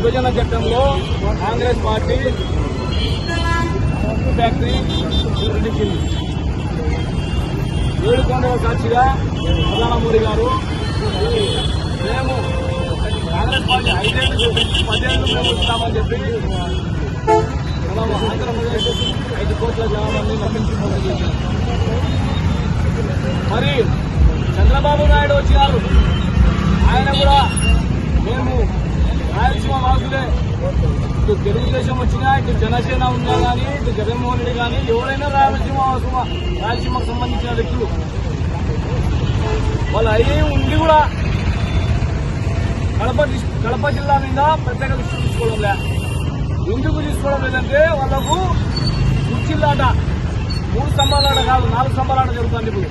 విభజన చట్టంలో కాంగ్రెస్ పార్టీ ఉక్కు ఫ్యాక్టరీ నిర్మించింది. ఏడుకొండల సాక్షిగా ప్రధానమూరి గారు మేము కాంగ్రెస్ పార్టీ ఐదేళ్ళు చూపించి పదేళ్ళు మేము ఇస్తామని చెప్పి మనం ఆంధ్రప్రదేశ్ ఐదు కోట్ల జనాభాని నమ్మించి మరి చంద్రబాబు నాయుడు వచ్చినారు. ఆయన కూడా మేము ఇటు తెలుగుదేశం వచ్చినా ఇటు జనసేన ఉన్నా కానీ ఇటు జగన్మోహన్ రెడ్డి కానీ ఎవరైనా రాయలసీమ రాయలసీమకు సంబంధించిన వ్యక్తులు. వాళ్ళు అయ్యి ఉండి కూడా కడప కడప జిల్లా మీద ప్రత్యేక దృష్టి తీసుకోవడం లే. ఎందుకు తీసుకోవడం లేదంటే వాళ్ళకు కుర్చీలాట మూడు స్తంభాలాట కాదు నాలుగు స్తంభాలాట జరుగుతుంది ఇప్పుడు.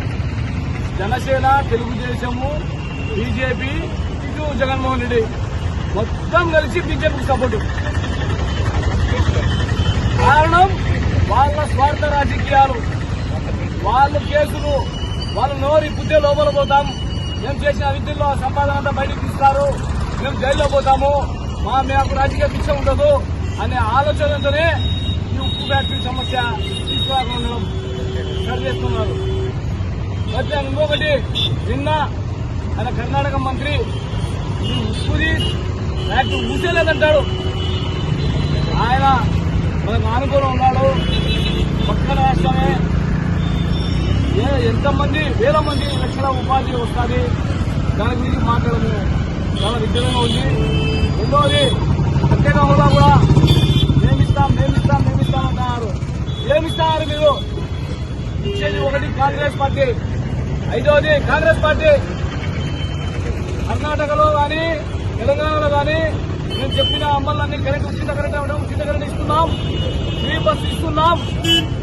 జనసేన తెలుగుదేశము బీజేపీ ఇటు జగన్మోహన్ రెడ్డి. మొత్తం కలిసి బీజేపీకి సపోర్ట్ కారణం వాళ్ళ స్వార్థ రాజకీయాలు. వాళ్ళు కేసులు వాళ్ళు నోరి బుద్ధే లోపల పోతాం. మేము చేసిన విద్యల్లో సంపాదన అంతా బయటకు తీస్తారు. మేము జైల్లో పోతాము. మా మేము రాజకీయ శిక్ష ఉండదు అనే ఆలోచనతోనే ఈ ఉప్పు ఫ్యాక్టరీ సమస్య తీసుకురాకుండా సరి చేస్తున్నారు. ఇంకొకటి నిన్న ఆయన కర్ణాటక మంత్రి ఈ ఉప్పుది ఫ్యాక్టరీ మూసేలేదంటాడు ఆయన మనకు ఆనుకూలం ఉన్నాడు. పక్కన రాష్ట్రమే. ఏ- ఎంతమంది వేల మంది లక్షల ఉపాధి వస్తుంది. దాని గురించి మాట్లాడము. చాలా విద్యగా ఉంది. రెండవది ప్రత్యేక హోదా కూడా మేమిస్తాం మేమిస్తాం మేమిస్తాం అంటున్నారు. ఏమిస్తారు మీరు? ఇచ్చేది ఒకటి కాంగ్రెస్ పార్టీ. ఐదవది కాంగ్రెస్ పార్టీ. కర్ణాటకలో కానీ తెలంగాణలో కానీ మేము చెప్పిన అమ్మలన్నీ కరెంట్ ఉచిత కరెంట్ అవ్వడం ఉచిత కరెంట్ ఇస్తున్నాం ఫ్రీ బస్ ఇస్తున్నాం.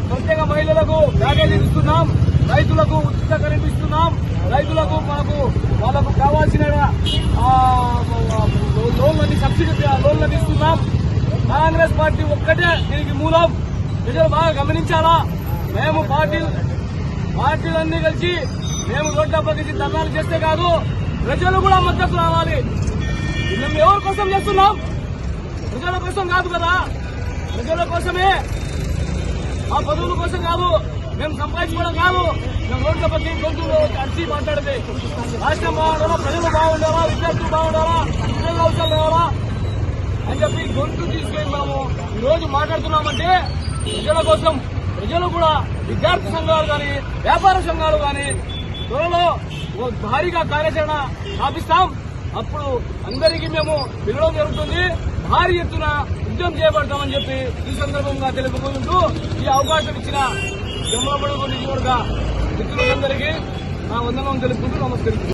ప్రత్యేక మహిళలకు ప్యాకేజీ ఇస్తున్నాం. రైతులకు ఉచిత కరెంట్ ఇస్తున్నాం. రైతులకు మనకు వాళ్ళకు కావాల్సిన లోన్లన్నీ సబ్సిడీ లోన్లు ఇస్తున్నాం. కాంగ్రెస్ పార్టీ ఒక్కటే దీనికి మూలం. ప్రజలు బాగా గమనించాలా? మేము పార్టీ పార్టీలన్నీ కలిసి మేము రోడ్లపైకి ధర్నాలు చేస్తే కాదు ప్రజలు కూడా మద్దతు రావాలి. మేము ఎవరి కోసం చేస్తున్నాం? ప్రజల కోసం కాదు కదా? ప్రజల కోసమే. ఆ పదవుల కోసం కాదు. మేము సంపాదించుకోవడం కాదు. మేము రోడ్ల పక్కన గొంతులో అరిచి మాట్లాడితే. రాష్ట్రం బాగుండాలా? ప్రజలు బాగుండాలా? విద్యార్థులు బాగుండాలా? ఉద్యోగ అవసరం రావాలా? అని చెప్పి గొంతు తీసుకెళ్ళాము ఈరోజు రోజు మాట్లాడుతున్నామంటే ప్రజల కోసం ప్రజలు కూడా విద్యార్థి సంఘాలు కానీ వ్యాపార సంఘాలు కానీ త్వరలో ఓ భారీగా కార్యాచరణ స్థాపిస్తాం. అప్పుడు అందరికీ మేము పిలవడం జరుగుతుంది. భారీ ఎత్తున ఉద్యమం చేపడతామని చెప్పి ఈ సందర్భంగా తెలుపుకుంటూ ఈ అవకాశం ఇచ్చిన జమ్మలపడుగు నియోజకవర్గ మిత్రులందరికీ నా వందనం తెలుపుకుంటూ నమస్కరిస్తున్నాను.